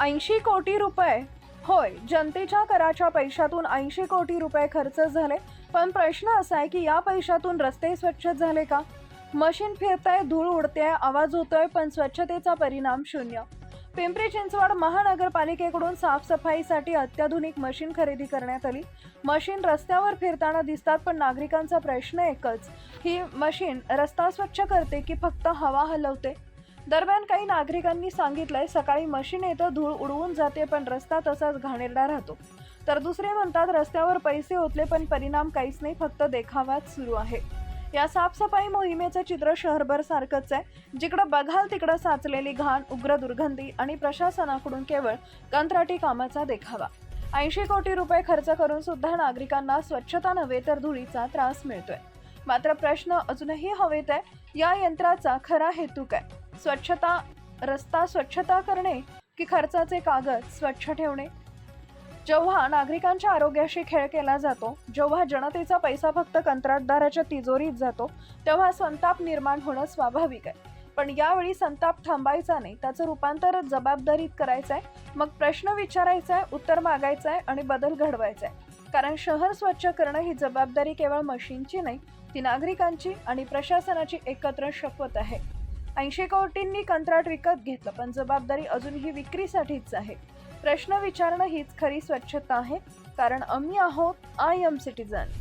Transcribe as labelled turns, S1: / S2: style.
S1: ऐंशी कोटी रुपये. होय जनतेच्या कराच्या पैशातून ऐंशी कोटी रुपये खर्च झाले. पण प्रश्न असा आहे की या पैशातून रस्ते स्वच्छ झाले का? मशीन फिरतंय धूळ उडतेय आवाज होतोय पण स्वच्छतेचा परिणाम शून्य. पिंपरी चिंचवड महानगरपालिकेकडून साफसफाईसाठी अत्याधुनिक मशीन खरेदी करण्यात आली. मशीन रस्त्यावर फिरताना दिसतात पण नागरिकांचा प्रश्न एकच. ही मशीन रस्ता स्वच्छ करते की फक्त हवा हलवते? दरम्यान काही नागरिकांनी सांगितलंय सकाळी मशीन येतं धूळ उडवून जाते पण रस्ता तसाच घाणेरडा राहतो. तर दुसरे म्हणतात रस्त्यावर पैसे ओतले पण परिणाम काहीच नाही फक्त देखावाच सुरू आहे. या साफसफाई मोहिमेचं चित्र शहरभर सारखंच आहे. जिकडं बघाल तिकडं साचलेली घाण उग्र दुर्गंधी आणि प्रशासनाकडून केवळ कंत्राटी कामाचा देखावा. ऐंशी कोटी रुपये खर्च करून सुद्धा नागरिकांना स्वच्छता नव्हे तर धुळीचा त्रास मिळतोय. मात्र प्रश्न अजूनही हवेत आहे. या यंत्राचा खरा हेतू काय? स्वच्छता रस्ता स्वच्छता करणे की खर्चाचे कागद स्वच्छ ठेवणे? जेव्हा नागरिकांच्या आरोग्याशी खेळ केला जातो जेव्हा जनतेचा पैसा फक्त कंत्राटदाराच्या तिजोरीत जातो तेव्हा संताप निर्माण होणं स्वाभाविक आहे. पण यावेळी संताप थांबायचा नाही त्याचं रूपांतर जबाबदारीत करायचं आहे मग प्रश्न विचारायचा आहे उत्तर मागायचं आहे आणि बदल घडवायचा आहे कारण शहर स्वच्छ करणं ही जबाबदारी केवळ मशीनची नाही ती नागरिकांची आणि प्रशासनाची एकत्र शपथ आहे. ऐंशी कोटींनी कंत्राट विकत घेतलं पण जबाबदारी अजूनही विक्रीसाठीच आहे. प्रश्न विचारणं हीच खरी स्वच्छता आहे कारण आम्ही आहोत आय एम सिटीजन